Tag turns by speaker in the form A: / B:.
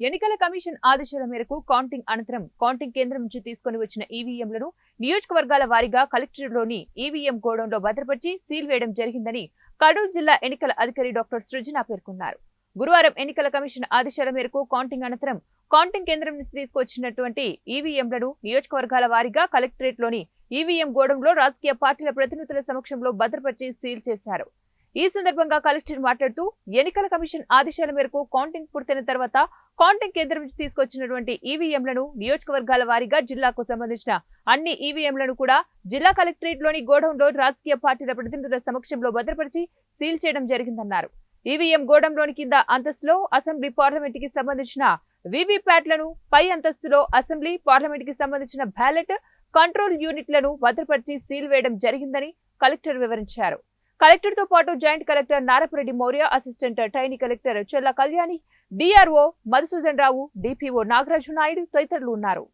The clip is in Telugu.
A: ఎన్నికల కమిషన్ ఆదేశాల మేరకు కౌంటింగ్ అనంతరం కౌంటింగ్ కేంద్రం నుంచి తీసుకుని వచ్చిన ఈవీఎంలను నియోజకవర్గాల వారీగా కలెక్టరేట్లోని ఈవీఎం గోడౌన్లో భద్రపరిచి సీల్ వేయడం జరిగిందని కడూరు జిల్లా ఎన్నికల అధికారి డాక్టర్ సృజన పేర్కొన్నారు. గురువారం ఎన్నికల కమిషన్ ఆదేశాల మేరకు కౌంటింగ్ అనంతరం కౌంటింగ్ కేంద్రం నుంచి తీసుకొచ్చినటువంటి ఈవీఎంలను నియోజకవర్గాల వారీగా కలెక్టరేట్లోని ఈవీఎం గోడంలో రాజకీయ పార్టీల ప్రతినిధుల సమక్షంలో భద్రపరిచి సీల్ చేశారు. ఈ సందర్భంగా కలెక్టర్ మాట్లాడుతూ ఎన్నికల కమిషన్ ఆదేశాల మేరకు కౌంటింగ్ పూర్తయిన తర్వాత కాంటెంట్ కేంద్రం నుంచి తీసుకొచ్చినటువంటి ఈవీఎంలను నియోజకవర్గాల వారీగా జిల్లాకు సంబంధించిన అన్ని ఈవీఎంలను కూడా జిల్లా కలెక్టరేట్లోని గోడౌన్లో రాజకీయ పార్టీల ప్రతినిధుల సమక్షంలో భద్రపరిచి సీల్ చేయడం జరిగిందన్నారు. ఈవీఎం గోడంలోని కింద అంతస్తులో అసెంబ్లీ పార్లమెంట్కి సంబంధించిన వీవీప్యాట్లను పై అంతస్తులో అసెంబ్లీ పార్లమెంట్కి సంబంధించిన బ్యాలెట్ కంట్రోల్ యూనిట్లను భద్రపరిచి సీల్ వేయడం జరిగిందని కలెక్టర్ వివరించారు. కలెక్టర్తో పాటు joint collector Narapureddy Maurya assistant trainee collector Chella Kalyani DRO Madhusudan Rao DPO Nagaraju Naidu తదితరులు ఉన్నారు.